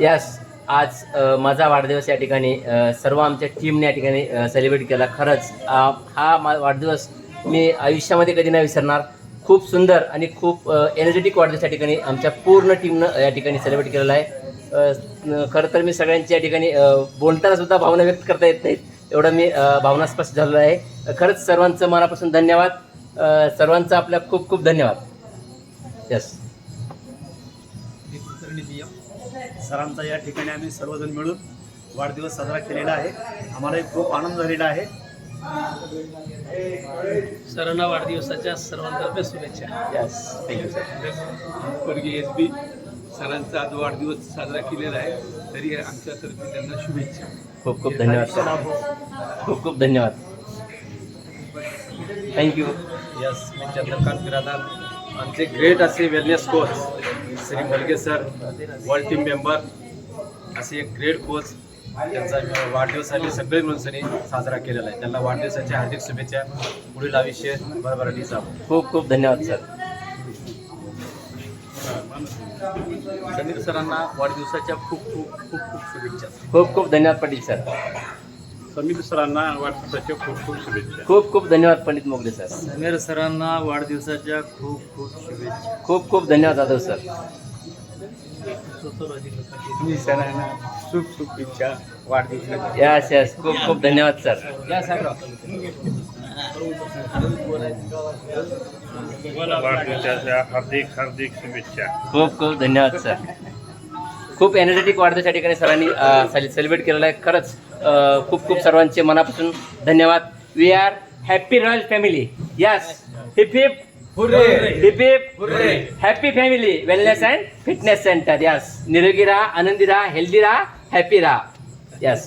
Yes आज माझा वाढदिवस या ठिकाणी सर्व आमच्या टीमने या ठिकाणी सेलिब्रेट केला. खरंच हा मा वाढदिवस मी आयुष्यामध्ये कधी नाही विसरणार. खूप सुंदर आणि खूप एनर्जेटिक वाढदिवस या ठिकाणी आमच्या पूर्ण टीमनं या ठिकाणी सेलिब्रेट केलेला आहे. खरं तर मी सगळ्यांची या ठिकाणी बोलतानासुद्धा बोलताना सुद्धा भावना व्यक्त करता येत नाहीत. एवढं मी भावना स्पष्ट झालेलो आहे. खरंच सर्वांचं मनापासून धन्यवाद. सर्वांचं सर्वांचा आपल्या खूप खूप धन्यवाद. यस सरांचा या ठिकाणी आम्ही सर्वजण मिळून वाढदिवस साजरा केलेला आहे. आम्हालाही खूप आनंद झालेला आहे. सरांना वाढदिवसाच्या सर्वांतर्फे शुभेच्छा. यस थँक्यू सर वर्गीय एस बी सरांचा आज वाढदिवस साजरा केलेला आहे. तरी आमच्यातर्फे त्यांना शुभेच्छा. खूप खूप धन्यवाद सर खूप खूप धन्यवाद. थँक्यू यस मी चंद्रकांत बिरादार आमचे ग्रेट असे wellness coach Shri Malge sir world team member असे एक ग्रेट कोच त्यांचा वाढदिवस आम्ही सगळे मिळून सनी साजरा केलेला आहे. त्यांना वाढदिवसाच्या हार्दिक शुभेच्छा. पुढील आयुष्य जावं खूप खूप धन्यवाद सर. समीर सरांना वाढदिवसाच्या खूप खूप खूप खूप शुभेच्छा. खूप खूप धन्यवाद पाटील सर. समीर सरांना वाढदिवसाच्या खूप खूप शुभेच्छा. खूप खूप धन्यवाद पंडित मोगले सर. समीर सरांना वाढदिवसाच्या खूप खूप शुभेच्छा. खूप खूप धन्यवाद जाधव सर. मी सरांना शुभ शुभेच्छा वाढदिवसाच्या यस यस खूप खूप धन्यवाद सर. वाढदिवसाच्या हार्दिक हार्दिक शुभेच्छा. खूप खूप धन्यवाद सर. खूप एनर्जेटिक वाढदिवस या ठिकाणी सरांनी सेलिब्रेट केलेला आहे. खरंच खूप खूप सर्वांचे मनापासून धन्यवाद. We are happy royal family yes hip hip hip hip happy family wellness and fitness centre yes निरोगी राहा आनंदी राहा हेल्दी राहा हॅपी राहा यस